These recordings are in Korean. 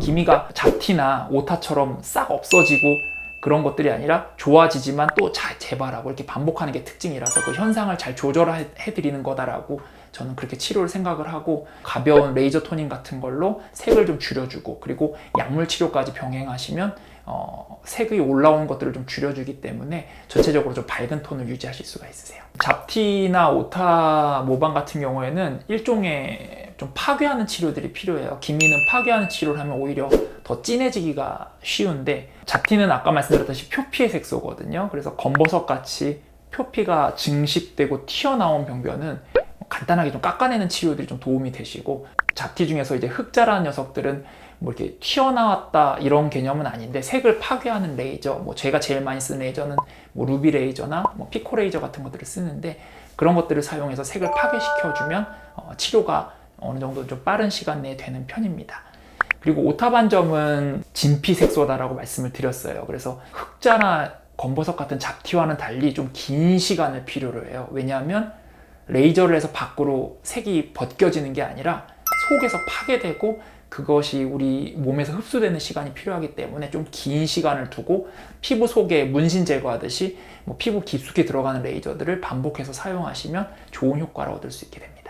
기미가 잡티나 오타처럼 싹 없어지고 그런 것들이 아니라 좋아지지만 또 잘 재발하고 이렇게 반복하는 게 특징이라서 그 현상을 잘 조절해 드리는 거다라고 저는 그렇게 치료를 생각을 하고 가벼운 레이저 토닝 같은 걸로 색을 좀 줄여주고 그리고 약물 치료까지 병행하시면 어, 색이 올라오는 것들을 좀 줄여주기 때문에 전체적으로 좀 밝은 톤을 유지하실 수가 있으세요. 잡티나 오타 모방 같은 경우에는 일종의 좀 파괴하는 치료들이 필요해요. 기미는 파괴하는 치료를 하면 오히려 더 진해지기가 쉬운데 잡티는 아까 말씀드렸듯이 표피의 색소거든요. 그래서 검버섯 같이 표피가 증식되고 튀어나온 병변은 간단하게 좀 깎아내는 치료들이 좀 도움이 되시고 잡티 중에서 이제 흑자라는 녀석들은 뭐 이렇게 튀어나왔다 이런 개념은 아닌데 색을 파괴하는 레이저 뭐 제가 제일 많이 쓰는 레이저는 뭐 루비 레이저나 뭐 피코 레이저 같은 것들을 쓰는데 그런 것들을 사용해서 색을 파괴시켜주면 어, 치료가 어느 정도 좀 빠른 시간 내에 되는 편입니다. 그리고 오타반점은 진피색소다라고 말씀을 드렸어요. 그래서 흑자나 검버섯 같은 잡티와는 달리 좀 긴 시간을 필요로 해요. 왜냐하면 레이저를 해서 밖으로 색이 벗겨지는 게 아니라 속에서 파괴되고 그것이 우리 몸에서 흡수되는 시간이 필요하기 때문에 좀 긴 시간을 두고 피부 속에 문신 제거하듯이 뭐 피부 깊숙이 들어가는 레이저들을 반복해서 사용하시면 좋은 효과를 얻을 수 있게 됩니다.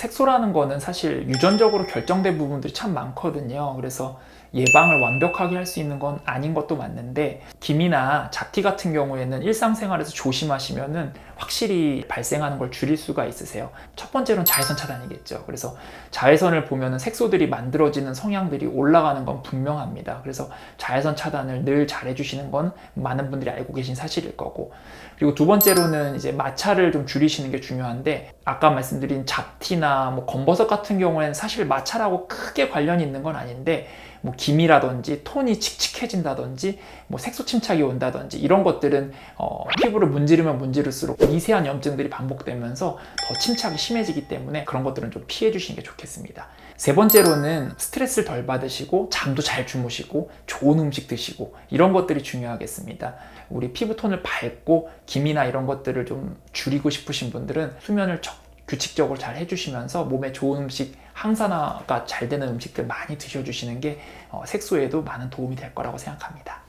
색소라는 거는 사실 유전적으로 결정된 부분들이 참 많거든요. 그래서 예방을 완벽하게 할 수 있는 건 아닌 것도 맞는데 기미나 잡티 같은 경우에는 일상생활에서 조심하시면은 확실히 발생하는 걸 줄일 수가 있으세요. 첫 번째로는 자외선 차단이겠죠. 그래서 자외선을 보면은 색소들이 만들어지는 성향들이 올라가는 건 분명합니다. 그래서 자외선 차단을 늘 잘 해주시는 건 많은 분들이 알고 계신 사실일 거고 그리고 두 번째로는 이제 마찰을 좀 줄이시는 게 중요한데 아까 말씀드린 잡티나 뭐 검버섯 같은 경우에는 사실 마찰하고 크게 관련이 있는 건 아닌데 뭐 기미라든지 톤이 칙칙해진다든지 뭐 색소 침착이 온다든지 이런 것들은 어, 피부를 문지르면 문지를수록 미세한 염증들이 반복되면서 더 침착이 심해지기 때문에 그런 것들은 좀 피해 주시는 게 좋겠습니다. 세 번째로는 스트레스를 덜 받으시고 잠도 잘 주무시고 좋은 음식 드시고 이런 것들이 중요하겠습니다. 우리 피부 톤을 밝고 기미나 이런 것들을 좀 줄이고 싶으신 분들은 수면을 적- 규칙적으로 잘 해주시면서 몸에 좋은 음식 항산화가 잘 되는 음식들 많이 드셔주시는 게 어, 색소에도 많은 도움이 될 거라고 생각합니다.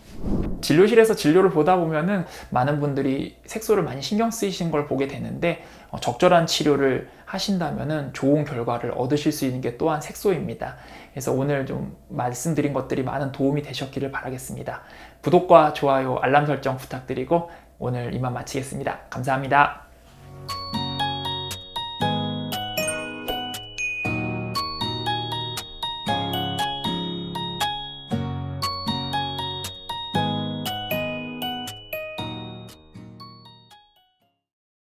진료실에서 진료를 보다 보면은 많은 분들이 색소를 많이 신경 쓰이신 걸 보게 되는데 어, 적절한 치료를 하신다면은 좋은 결과를 얻으실 수 있는 게 또한 색소입니다. 그래서 오늘 좀 말씀드린 것들이 많은 도움이 되셨기를 바라겠습니다. 구독과 좋아요, 알람 설정 부탁드리고 오늘 이만 마치겠습니다. 감사합니다.